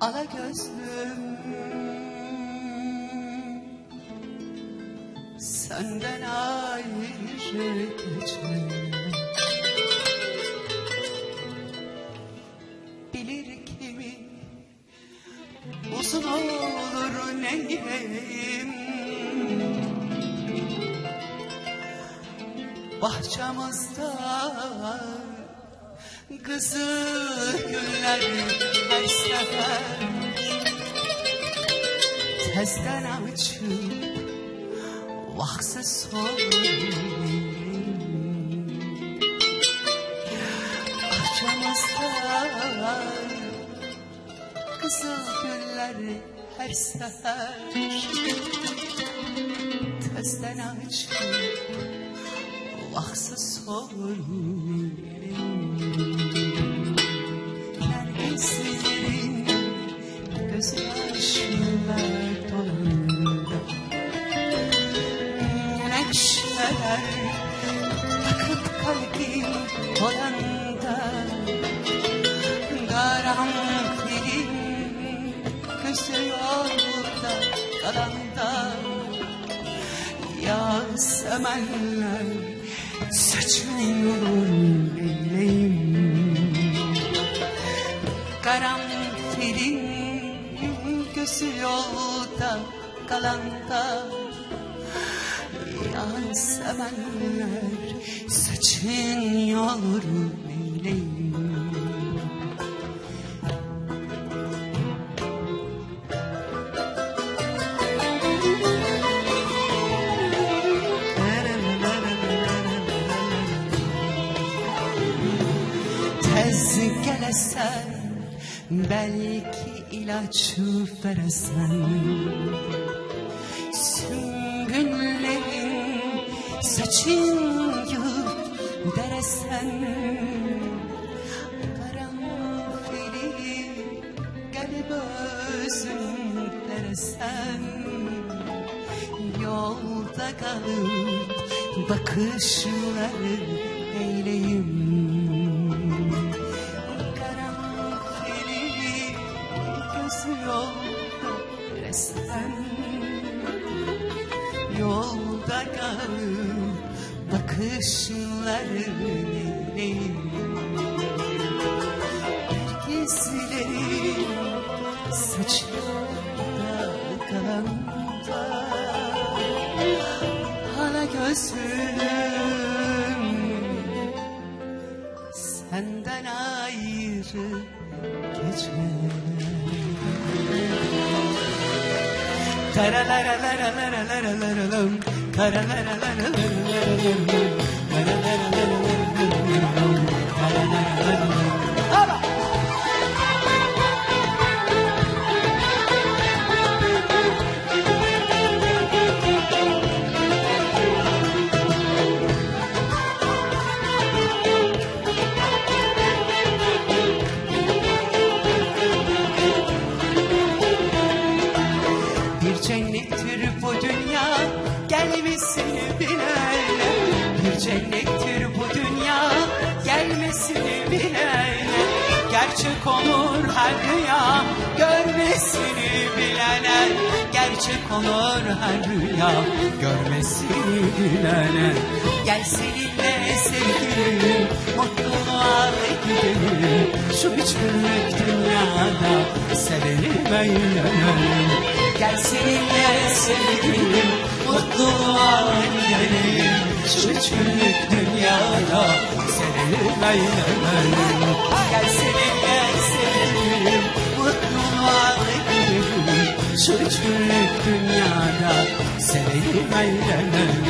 ala gözlüm. Senden ayrı geçemem Bilir kimi uzun olur neyim? Bahçemizde kızıl güller sefer Tezden açıp vaksız soyayım Bahçemizde kızıl güller her sefer. Tezden açıp vaksız soyayım Yasemenler saçıyor leyleyim Karanfilin gözü yolda kalanda Yasemenler saçın yolur leyleyim Tez gelesen belki ilaç veresen. Sümbüllerin saçın yığıp deresen. Karanfili gelip özün deresen Yolda kalıp bakışları eyleyim gözü yolda resen Yolda kalıp bakışları eyleyim Gizlerim saçında kalanda Hala gözüm senden ayrı geçemem Karalaralalaralalaralalam, karalaralalaralalam, karalaralalaralalam, Cennettir bu dünya. Gelmesini bilene Bir cennettir bu dünya. Gelmesini bilene Gerçek olur her rüya. Görmesini bilene Gerçek olur her rüya. Görmesini bilene Gel seninle sevgilim mutluluğa gidelim Şu üç günlük dünyada sevelim eğlenelim Gel seninle sevgilim mutluluğa gidelim Şu üç dünyada sevelim eğlenelim Gel seninle sevgilim mutluluğa gidelim Şu üç dünyada sevelim eğlenelim